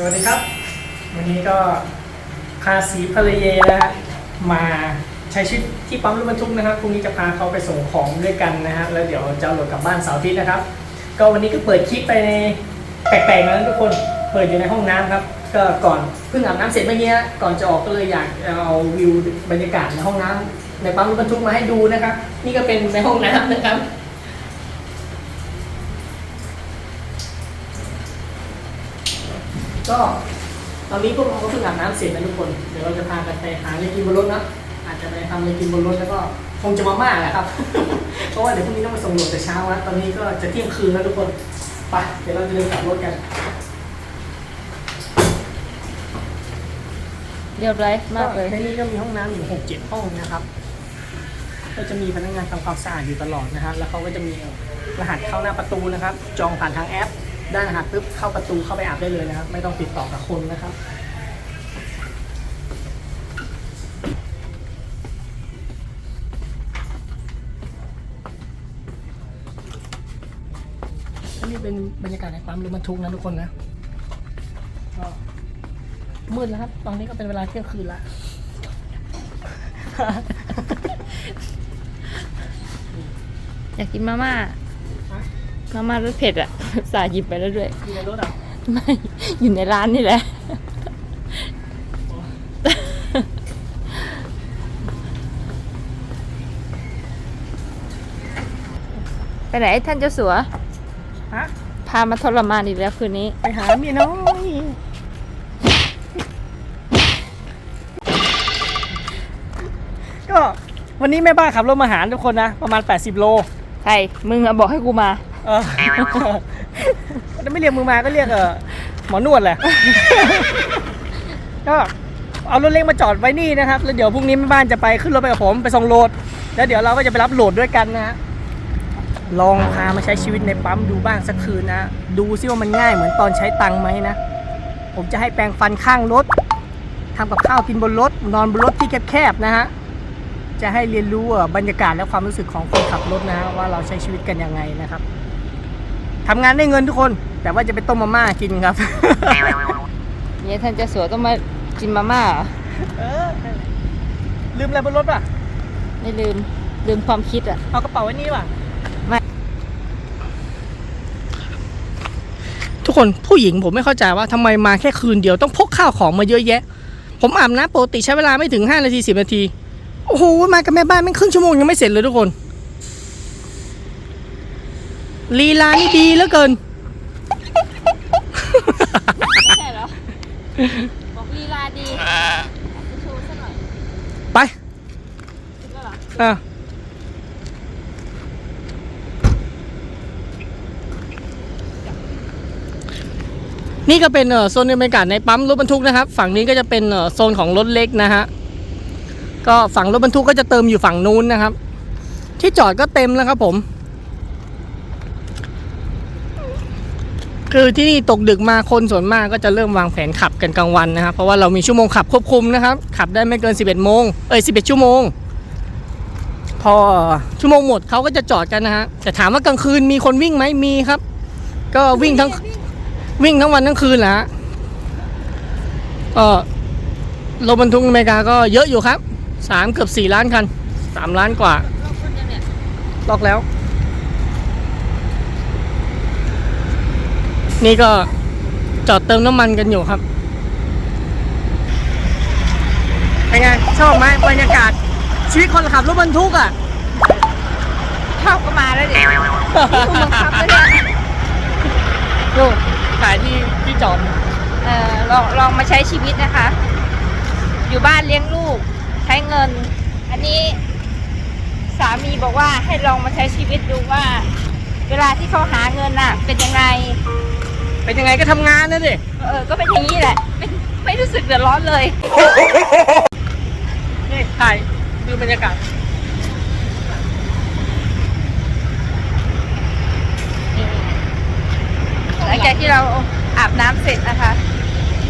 สวัสดีครับ วันนี้ก็พาสีภรรยานะฮะมาใช้ชีวิตที่ปั๊มรถบรรทุกนะครับพรุ่งนี้จะพาเขาไปส่งของด้วยกันนะฮะแล้วเดี๋ยวจะเอารถกลับบ้านเสาร์อาทิตย์นะครับ ก็วันนี้ก็เปิดคลิปไปในแปลกๆนะทุกคนเปิดอยู่ในห้องน้ำครับ ก็ก่อนเพิ่งอาบน้ำเสร็จเมื่อกี้ก่อนจะออกก็เลยอยากเอาวิวบรรยากาศในห้องน้ำในปั๊มรถบรรทุกมาให้ดูนะครับ นี่ก็เป็นในห้องน้ำนะครับ ก็ตอนนี้พวกเราก็เพิ่งอาบน้ำเสร็จนะทุกคน เดี๋ยวเราจะพากันไปหาอะไรกินบนรถนะอาจจะไปทำอะไรกินบนรถแล้วก็คงจะมาม่าแหละครับ เพราะว่าเดี๋ยวพรุ่งนี้ต้องไปส่งรถแต่เช้าแล้วตอนนี้ก็จะเที่ยงคืนแล้วทุกคนไปเดี๋ยวเราจะเดินกลับรถกัน เรียบร้อยมากเลย ในนี้ก็มีห้องน้ำอยู่หกเจ็ดห้องนะครับ ก็จะมีพนักงานทำความสะอาดอยู่ตลอดนะฮะแล้วเขาก็จะมีรหัสเข้าหน้าประตูนะครับ จองผ่านทางแอป ได้รหัสปุ๊บเข้าประตูเข้าไปอาบได้เลยนะครับ ไม่ต้องติดต่อกับคนนะครับนนี้เป็นบรรยากาศในปั๊มรถบรรทุกนะทุกคนนะก็มืดแล้วครับ ตอนนี้ก็เป็นเวลาเที่ยงคืนละอยากกินมาม่า มาม่ารสเผ็ดอะสาหยิบไปแล้วด้วยอยู่ในรถอะไม่ อยู่ในร้านนี่แหละ ไปไหนท่านเจ้าสัว ฮะ พามาทรมานอีกแล้วคืนนี้ ไปหาเมียน้อยก็วันนี้แม่บ้านขับรถมาหาทุกคนนะ ประมาณ 80 โล ใช่ มึงอะบอกให้กูมา เออถ้าไม่เรียกมือมาก็เรียกเออหมอนวดแหละ ก็เอารถเล็กมาจอดไว้นี่นะครับ แล้วเดี๋ยวพรุ่งนี้แม่บ้านจะไปขึ้นรถไปกับผมไปส่งโหลด แล้วเดี๋ยวเราก็จะไปรับโหลดด้วยกันนะฮะ ลองพามาใช้ชีวิตในปั๊มดูบ้างสักคืนนะ ดูซิว่ามันง่ายเหมือนตอนใช้ตังค์ไหมนะ ผมจะให้แปรงฟันข้างรถทำกับข้าวกินบนรถ นอนบนรถที่แคบๆนะฮะ จะให้เรียนรู้อะบรรยากาศและความรู้สึกของคนขับรถนะฮะว่าเราใช้ชีวิตกันยังไงนะครับทำงานได้เงินทุกคน แต่ว่าจะไปต้มมาม่ากินครับเนี่ยท่านเจ้าสัวต้องมากินมาม่าเหรอเออลืมอะไรบนรถป่ะ ไม่ลืม ลืมความคิดอะ เอากระเป๋าไว้นี่ป่ะไม่ทุกคนผู้หญิงผมไม่เข้าใจว่าทำไมมาแค่คืนเดียวต้องพกข้าวของมาเยอะแยะ ผมอาบน้ำปกติใช้เวลาไม่ถึง 5 นาที 10 นาที โอ้โห มากับแม่บ้านไม่งครึ่งชั่วโมงยังไม่เสร็จเลยทุกคน ลีลานี่ดีเหลือเกิน ไม่ใช่เหรอ บอกลีลาดีจะโชว์ซะหน่อยไปคิดแล้วเหรออะนี่ก็เป็นเอ่อโซนบรรยากาศในปั๊มรถบรรทุกนะครับ ฝั่งนี้ก็จะเป็นเอ่อโซนของรถเล็กนะฮะ ก็ฝั่งรถบรรทุกก็จะเติมอยู่ฝั่งนู้นนะครับ ที่จอดก็เต็มแล้วครับผม คือที่นี่ตกดึกมาคนส่วนมากก็จะเริ่มวางแผนขับกันกลางวันนะครับ เพราะว่าเรามีชั่วโมงขับควบคุมนะครับ ขับได้ไม่เกิน 11โมงเอ้ย11 ชั่วโมง พอชั่วโมงหมดเขาก็จะจอดกันนะฮะแต่ถามว่ากลางคืนมีคนวิ่งไหมมีครับ ก็วิ่งทั้งวิ่งทั้งวันทั้งคืนแหละฮะก็รถบรรทุกอเมริกาก็เยอะอยู่ครับ สามเกือบสี่ล้านคันสามล้านกว่าเราคนยังเนี่ยล็อกแล้ว นี่ก็จอดเติมน้ำมันกันอยู่ครับเป็นไงชอบไหมบรรยากาศ ชีวิตคนขับรถบรรทุกอะชอบก็มาแล้วดิมึงขับเลยเนี่ยดูขายที่ที่จอดเออลองลองมาใช้ชีวิตนะคะ อยู่บ้านเลี้ยงลูกใช้เงิน อันนี้สามีบอกว่าให้ลองมาใช้ชีวิตดูว่า เวลาที่เขาหาเงินน่ะ เป็นยังไง เป็นยังไงก็ทำงานนะดิเออ ก็เป็นอย่างนี้แหละไม่ไม่รู้สึกเดือดร้อนเลย นี่ถ่ายดูบรรยากาศหลังจากที่เราอาบน้ำเสร็จนะคะ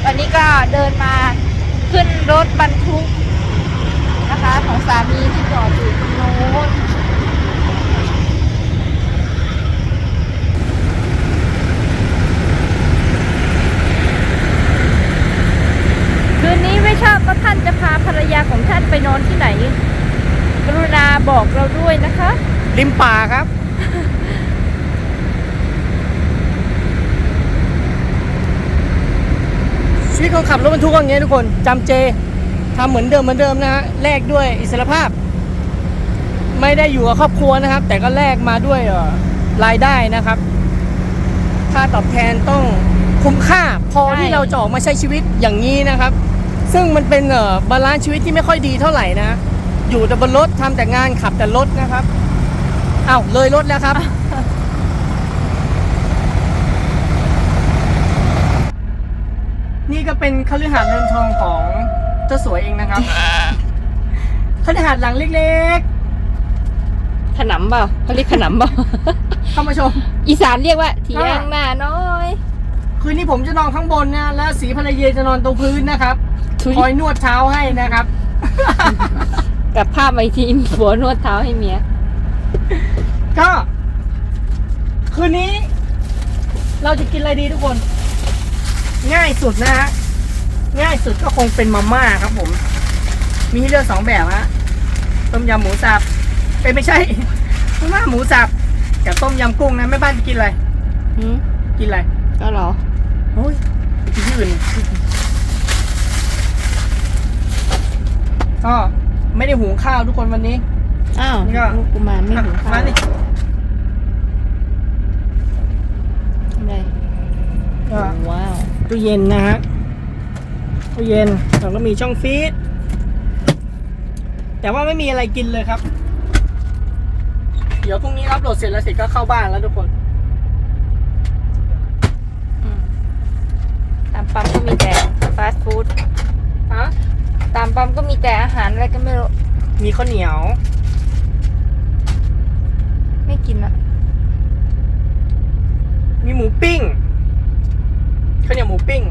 ตอนนี้ก็เดินมาขึ้นรถบรรทุก คะของสามีที่จอดอยู่ตรงโน้นคืนนี้ไม่ชอบก็ท่านจะพาภรรยาของท่านไปนอนที่ไหน กรุณาบอกเราด้วยนะคะ ริมป่าครับ ชีวิตคนขับรถบรรทุกอย่างเงี้ยทุกคนจำเจ ทำเหมือนเดิมเหมือนเดิมนะฮะแลกด้วยอิสรภาพ ไม่ได้อยู่กับครอบครัวนะครับ แต่ก็แลกมาด้วยเอ่อรายได้นะครับ ค่าตอบแทนต้องคุ้มค่าพอใช่ที่เราจะออกมาใช้ชีวิตอย่างนี้นะครับ ซึ่งมันเป็นเอ่อบาลานซ์ชีวิตที่ไม่ค่อยดีเท่าไหร่นะ อยู่แต่บนรถทำแต่งานขับแต่รถนะครับอ้าวเลยรถแล้วครับนี่ก็เป็นคฤหาสน์เรือนทองของเจ้าสวยเองนะครับคฤหาสน์หลังเล็กขนำเปล่าเขาเรียกขนำเปล่า ๆ เข้ามาชม อีสานเรียกว่าเทียงหน้าน้อยคืนนี้ผมจะนอนข้างบนนะ และสีภรรยาจะนอนตรงพื้นนะครับ ทุยคอยนวดเท้าให้นะครับกับภาพไอทีมหัวนวดเท้าให้เมียก็ คืนนี้ เราจะกินอะไรดีทุกคน ง่ายสุดนะฮะ ง่ายสุดก็คงเป็นมาม่าครับผม มีให้เลือกสองแบบฮะต้มยำหมูสับเอ้ยไม่ใช่มาม่าหมูสับกับต้มยำกุ้งนะแม่บ้านจะกินอะไรหืมกินอะไรก็เหรอโอ้ยไปกินที่อื่นก็ไม่ได้หุงข้าวทุกคนวันนี้ อ้าวนี่ก็ ลูกกุมารไม่หุงข้าวมาดิอะไรก็ว้าวตู้เย็นนะฮะ ตู้เย็นแล้วก็มีช่องฟรีซแต่ว่าไม่มีอะไรกินเลยครับ เดี๋ยวพรุ่งนี้รับโหลดเสร็จแล้วเสร็จก็เข้าบ้านแล้วทุกคนอืมตามปั๊มก็มีแต่ฟาสต์ฟู้ดฮะตามปั๊มก็มีแต่อาหารอะไรก็ไม่รู้ มีข้าวเหนียว ไม่กินอะมีหมูปิ้งข้าวเหนียวหมูปิ้ง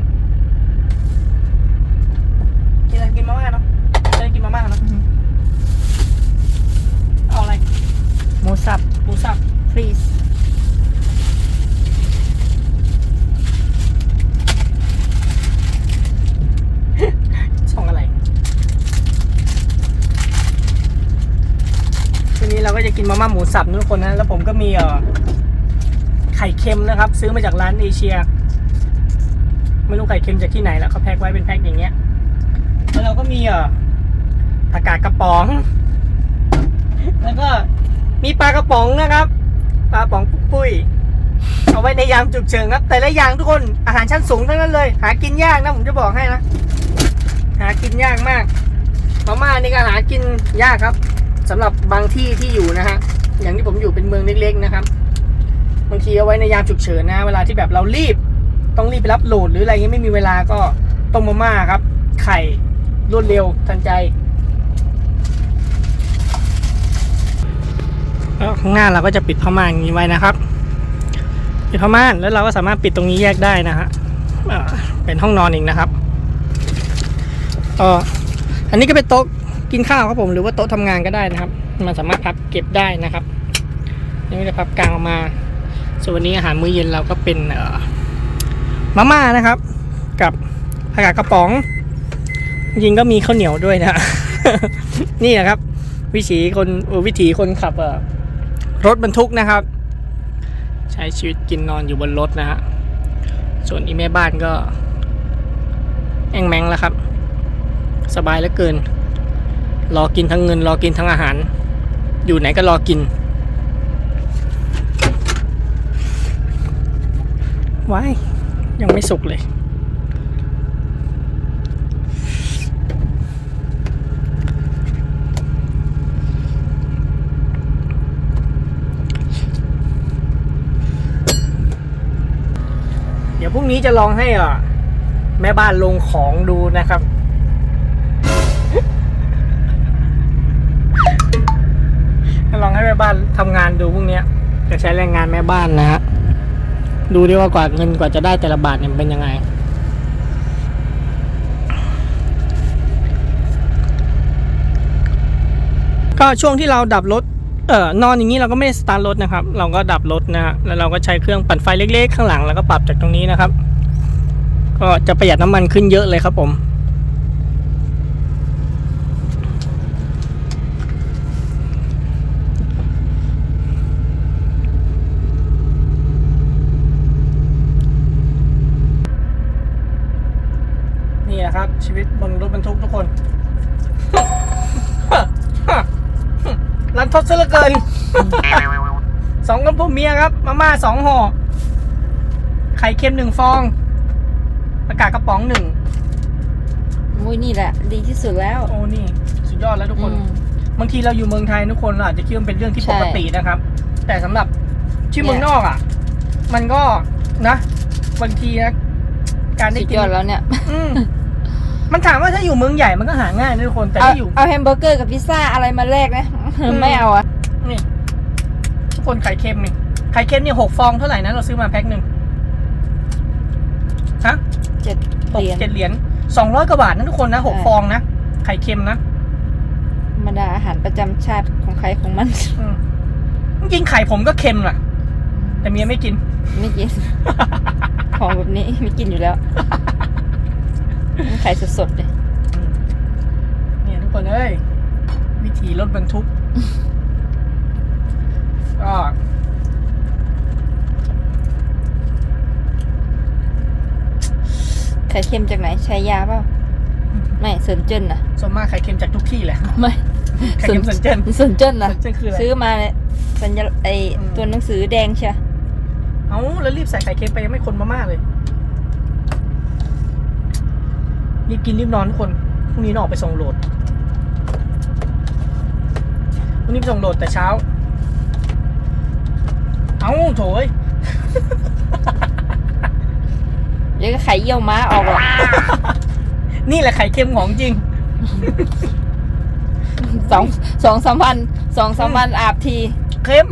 กินอะไรกินมาม่าเนาะจะได้กินมาม่าเนาะเอาอะไร หมูสับ หมู สับฟรีสช่องอะไรทีนี้เราก็จะกินมาม่าหมูสับทุกคนนะ แล้วผมก็มีเอ่อไข่เค็มนะครับ ซื้อมาจากร้านเอเชีย ไม่รู้ไข่เค็มจากที่ไหนแล้วเขาแพ็คไว้เป็นแพ็คอย่างเงี้ย แล้วเราก็มีเอ่อผักกาดกระป๋อง แล้วก็มีปลากระป๋องนะครับ ปลาป๋องปุ๊ปุ้ยเอาไว้ในยามฉุกเฉินครับ แต่ละอย่างทุกคนอาหารชั้นสูงทั้งนั้นเลย หากินยากนะผมจะบอกให้นะหากินยากมากมาม่านี่ก็หากินยากครับสำหรับบางที่ที่อยู่นะฮะอย่างที่ผมอยู่เป็นเมืองเล็กๆนะครับบางทีเอาไว้ในยามฉุกเฉินนะ เวลาที่แบบเรารีบ ต้องรีบไปรับโหลดหรืออะไรเงี้ยไม่มีเวลาก็ต้มมาม่าครับ ไข่รวดเร็วทันใจแล้ว ข้างหน้าเราก็จะปิดผ้าม่านอย่างนี้ไว้นะครับ ปิดผ้าม่านแล้วเราก็สามารถปิดตรงนี้แยกได้นะฮะเป็นห้องนอนเองนะครับอันนี้ก็เป็นโต๊ะกินข้าวครับผมหรือว่าโต๊ะทำงานก็ได้นะครับ มันสามารถพับเก็บได้นะครับนี่จะพับกลางออกมา ส่วนวันนี้อาหารมื้อเย็นเราก็เป็นเออมาม่านะครับ กับผักกาดกระป๋องจริงก็มีข้าวเหนียวด้วยนะ นี่แหละครับ วิถีคนวิถีคนขับเอ่อ รถบรรทุกนะครับ ใช้ชีวิตกินนอนอยู่บนรถนะฮะส่วนอีแม่บ้านก็ แองแมงแล้วครับ สบายเหลือเกิน รอกินทั้งเงิน รอกินทั้งอาหาร อยู่ไหนก็รอกินว้ายยังไม่สุกเลย ดี๋ยวพรุ่งนี้จะลองให้อะแม่บ้านลงของดูนะครับ ลองให้แม่บ้านทำงานดูพวกเนี้จะใช้แรงงานแม่บ้านนะฮะดูดิว่ากว่าเงินกว่าจะได้แต่ละบาทเนี่ยเป็นยังไงก็ช่วงที่เราดับรถ เออนอนอย่างนี้เราก็ไม่ได้สตาร์ทรถนะครับ เราก็ดับรถนะแล้วเราก็ใช้เครื่องปั่นไฟเล็กๆ ข้างหลังแล้วก็ปรับจากตรงนี้นะครับ ก็จะประหยัดน้ำมันขึ้นเยอะเลยครับผมนี่นะครับชีวิตบนรถบรรทุกทุกคน รันทดซะเหลือเกิน สองคนพ่อเมียครับ มาม่าสองห่อ ไข่เค็มหนึ่งฟอง อากาศกระป๋องหนึ่ง มุ้ยนี่แหละ ดีที่สุดแล้วโอ้นี่ สุดยอดแล้วทุกคน อืม บางทีเราอยู่เมืองไทยทุกคนเราอาจจะคิดว่ามันเป็นเรื่องที่ใช่ปกตินะครับ แต่สำหรับที่เนี่ยเมืองนอกอะ มันก็นะ บางทีนะการได้สุดกินยอดแล้วเนี่ยอืมมันถามว่าถ้าอยู่เมืองใหญ่มันก็หาง่ายนะทุกคนแต่เอาถ้าอยู่ เอาแฮมเบอร์เกอร์กับพิซซ่าอะไรมาแลกนะ ไม่เอาอะนี่ทุกคนไข่เค็มนี่ไข่เค็มนี่หกฟองเท่าไหร่นะเราซื้อมาแพ็คหนึ่งฮะเจ็ดหเหกรียญเจ็ดเหรียญสองร้อยกว่าบาทนะทุกคนนะหกใช่ฟองนะไข่เค็มนะธรรมดาอาหารประจำชาติของใครของมันอืมจริงๆไข่ผมก็เค็มล่ะแต่เมียไม่กิน ไม่กิน ของแบบนี้ไม่กินอยู่แล้วไข่สดๆเลยเนี่ยทุกคนเอ้ยวิธีรถบรรทุก ก็ไข่เค็มจากไหนใช้ยาเปล่าไม่เซินเจิ้นนะส่วนมากไข่เค็มจากทุกที่แหละไม่ไข่เค็มสันเจิ้นเซินเจิ้นนะสันเจิ้นคืออะไรซื้อมาเนี่ยสัญลักษณ์ไออืมตัวหนังสือแดงใช่เอ้าแล้วรีบใส่ไข่เค็มไปยังไม่คนมาม่าเลยรีบกินรีบนอนทุกคนพรุ่งนี้น้องออกไปส่งโหลด พรุ่งนี้ไปส่งโหลดแต่เช้า เอ้าโถยเดี๋ยวก็ไข่เยี่ยวม้าออกหรอกนี่แหละไข่เค็มของจริง สองสองสามพันสองสามพันอาบที เค็ม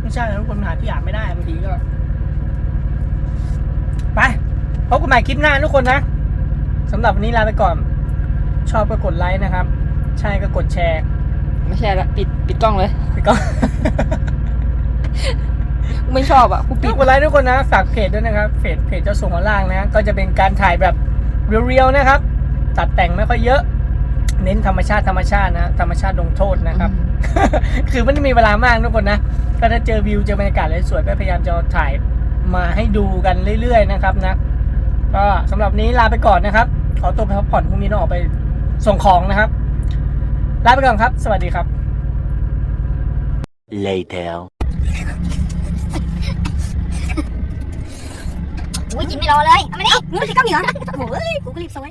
ไม่ใช่นะทุกคนหาที่อาบไม่ได้บางทีก็ ไปพบกันใหม่คลิปหน้าทุกคนนะสำหรับวันนี้ลาไปก่อน ชอบก็กดไลค์นะครับ ใช่ก็กดแชร์ ไม่ใช่ละปิดปิดกล้องเลยไปก่อนไม่ชอบอะกูปิปิดดกดไลค์ทุกคนนะฝากเพจด้วยนะครับเพจเพจเจ้าส่งข้างล่างนะก็จะเป็นการถ่ายแบบเรียวๆนะครับ ตัดแต่งไม่ค่อยเยอะ เน้นธรรมชาติธรรมชาตินะธรรมชาติลงโทษนะครับ คือไม่ได้มีเวลามากทุกคนนะก็ถ้าเจอวิวเจอบรรยากาศอะไรสวยก็พยายามจะถ่ายมาให้ดูกันเรื่อยๆนะครับนะก็สำหรับนี้ลาไปก่อนนะครับ ขอตัวไปพักผ่อนพรุ่งนี้ต้องออกไปส่งของนะครับ ลาไปก่อนครับ สวัสดีครับ later อุ้ยกินไม่รอเลย เอามาดิมึงไม่ใช่เกาหลีเหรอโอ้โหกูก็รีบสวย